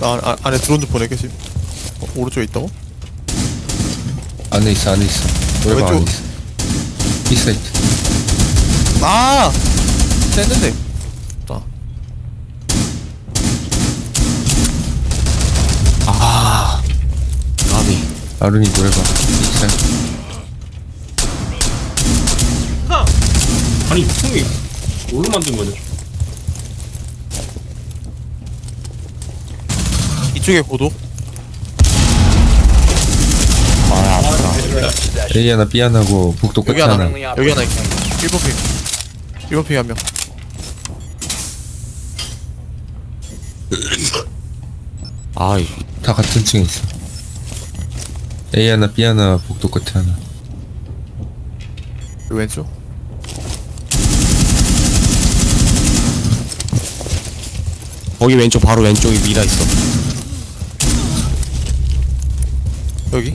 나, 나 아, 안에 드론 좀 보내겠지 어, 오른쪽에 있다고? 안에 있어 안에 있어. 노래방 안에 왼쪽. 있어. 있어 있어 아! 쐈는데. 나 아. 까비. 아른이 노래방 있어 아니 총이 뭘로 만든 거냐? 이쪽에 고도. A 하나 B 하나고 북도 끝에 여기 하나. 하나. 여기 하나 있고 1번 핑 1번 핑 한명. 아 이 다 같은 층에 있어. A 하나 B 하나 북도 끝에 하나. 왼쪽. 거기 왼쪽 바로 왼쪽에 미라 있어 여기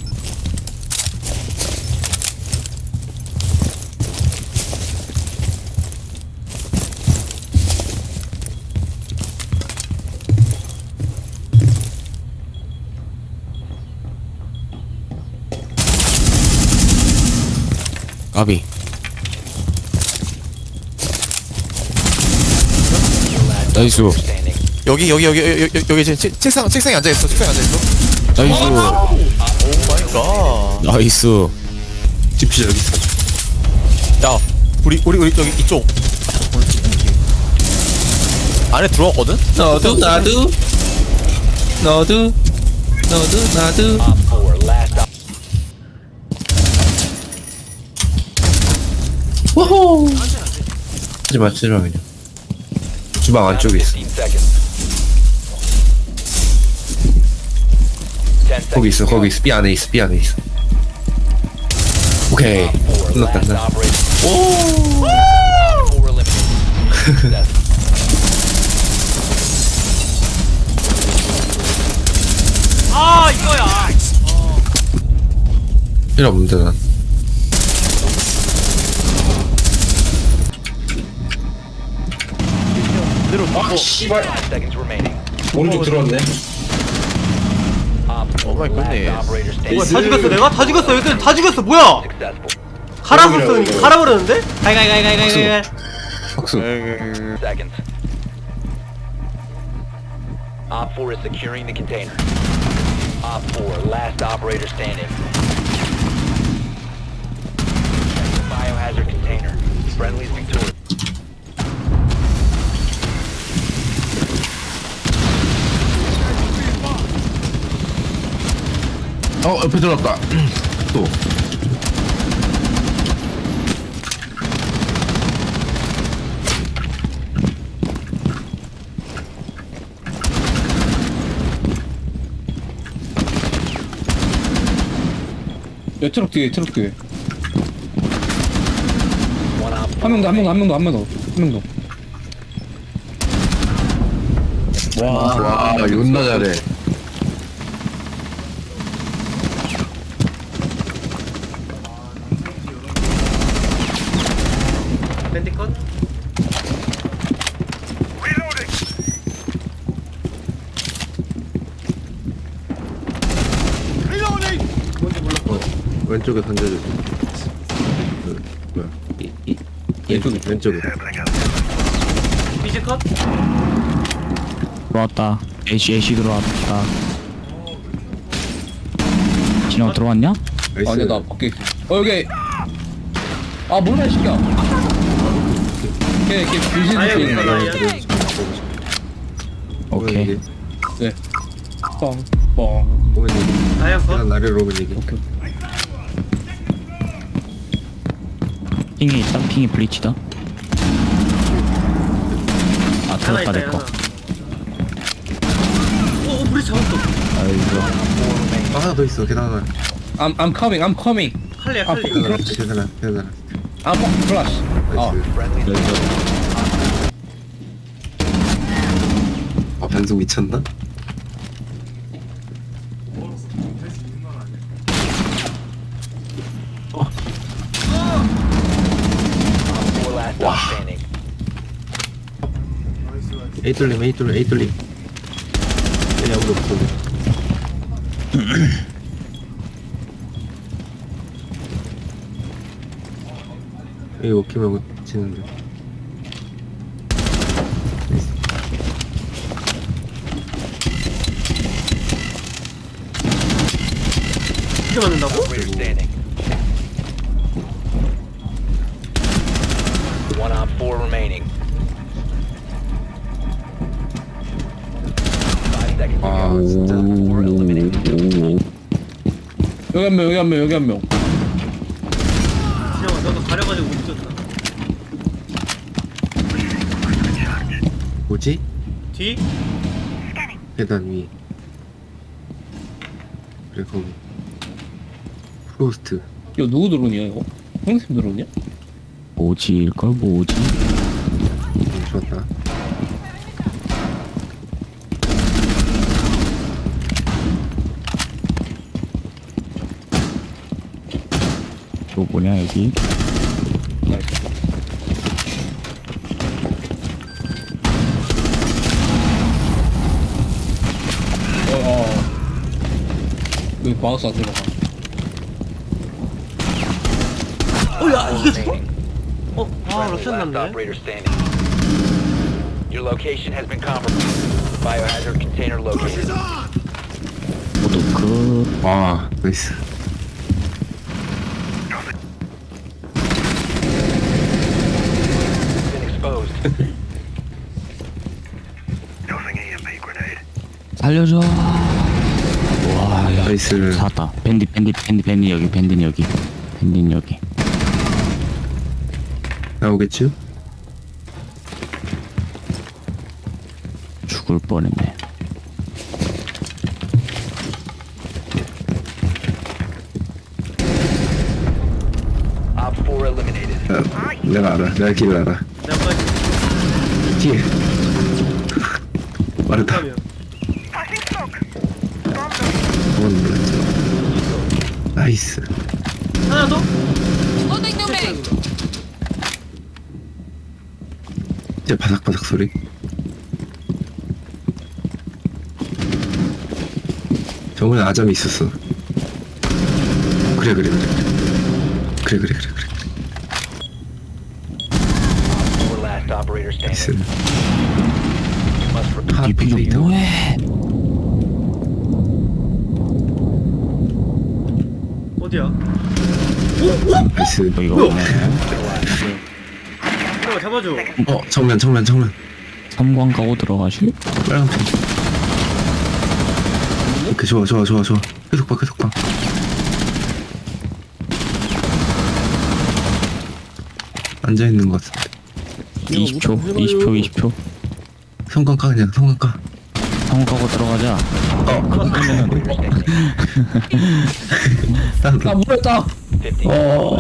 까비 나이스 여기 여기 여기 여기 여기, 여기 지금 책상 책상에 앉아 있어 책상에 앉아 있어 나이스 나이스 집시 여기 있어. 야 우리 우리 우리 여기 이쪽. 안에 들어왔거든? 너도 나도. 너도 너도 나도. 워호! 하지마 하지마 그냥. 주방 안쪽에 있어. 거기 있어 거기 있어. B 안에 있어 B 안에 있어 오케이. 끝났다. 끝났다 아 이거야. 필요 없는데 난 오른쪽 들어왔네. 오마이 갓네 뭐야 다 죽였어 내가? 다 죽였어 얘들 다 죽였어 뭐야 갈아서 갈아버렸는데? 가이가이가이가이가이 박수 seconds. Op 4 is securing the container. Op 4, last operator standing. 어 옆에 들어왔다 또. 야 트럭 뒤에 트럭 뒤에. 한 명 더 한 명 더 한 명 더 한 명 더 한 명 더. 와 존나 잘해 밴디컷? 왼쪽에 던져줘. 그 뭐야 이, 이, 왼쪽에 왼쪽에. 비즈 컷? 들어왔다. 애쉬 애쉬 들어왔다. 진영 들어왔냐? 아니야 나 밖에 있어. 어 여기. 아 몰라 이 새끼야. 걔걔 비즈니스 아예 있는 없어 거 나야 오케이. 뻥 뻥 오면 얘기. 나야 컷? 계단 아래로 오면 얘기. 핑이 있다. 핑이 블리치다. 아 하나 들었다 있다 내 하나. 거. 오 우리 잡았어 아 하나 더 있어. 계단 하나. I'm I'm coming I'm coming. 칼리야 아, 칼리. 계단 하나 계단 하나 계단 하나 I'm flash 아 나이스. 아 반속 미쳤나? Op 4, last op standing. A 뚫림 A 뚫림. A 뚫림 얘 아무도 여기 먹기만 못 치는데 이렇게 맞는다고? Operator standing. One on four remaining. Five seconds to 아 go. 진짜 Four eliminated. 여기 한 명, 여기 한 명, 여기 한 명. 진영아 너도 가려가지고 못 줬다 뭐지? 뒤? 계단 위 그래 거기 프 로스트 이거 누구 드론이야, 이거? 형님 드론이야? 뭐지일걸 뭐지 음, 좋았다 이거 뭐냐 여기 나이스. 어, 어. 여기 안 들어가. 어야 이게 죽어? 어? 아 러시안 last 났네 operator standing. Your location has been compromised. Biohazard container located. 그와 나이스 Been exposed. 살려줘 와 야 나이스 살았다 밴디 밴디 밴디 밴디 여기 밴디 여기 밴디 여기 나오겠지? 죽을 뻔했네. Op 4 eliminated. 야, 내가 알아. 내가 길을 알아. 뒤에. 빠르다. 그건 몰랐지. 나이스. 하나 더? 이제 바삭바삭 소리? 저번에 아잠이 있었어. 그래 그래 그래. 그래 그래 그래 그래. 나이스 핫 디피가 포테이토 뭐해? 어디야? 나이스. 여기가 뭐야? 잠깐만 잡아줘. 어 정면 정면 정면. 섬광 가고 들어가실? 빨간 펜 오케이 좋아 좋아 좋아 좋아. 계속 봐 계속 봐. 앉아있는 것 같은데. 20초 20초 20초. 성광 까 그냥 성광 까. 섬광 가고 들어가자. 아, 물었다! 15. 어,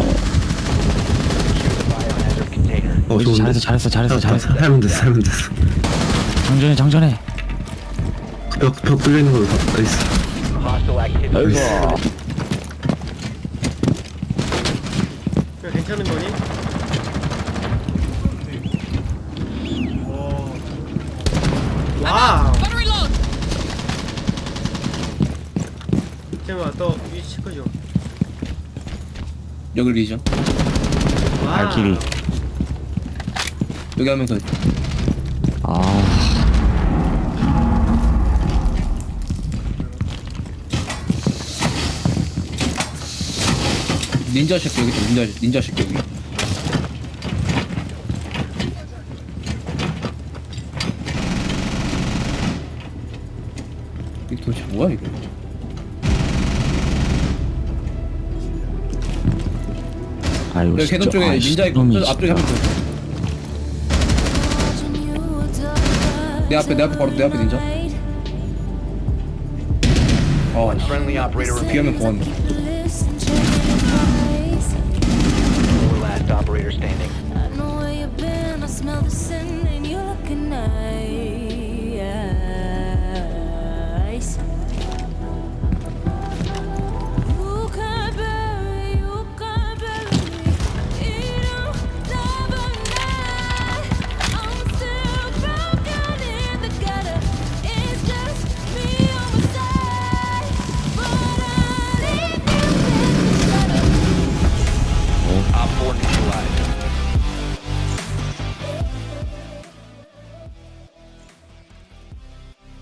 어 좋은데 잘했어 잘했어 잘했어 잘했어 살면 됐어 살면 됐어 장전해 장전해 벽, 벽 뚫려있는 거 봐. 나이스 Hostile activity. 나이스 그냥 괜찮은 거니? 오. 와우 잠깐만 또 위치 체크죠 여기 리전. 와우. 발길이 여기 한명더 있다. 아 닌자 새끼 여기 있다, 닌자, 닌자 새끼 여기. 이게 도대체 뭐야, 이거? 아이고 여기 진짜 쪽에 아, 닌자 있고, 저 앞쪽에 한명 더 있다. 내 앞에, 내 앞에, 바로 내 앞에 닌자. 아, 씨. Friendly operator. 비하면 고맙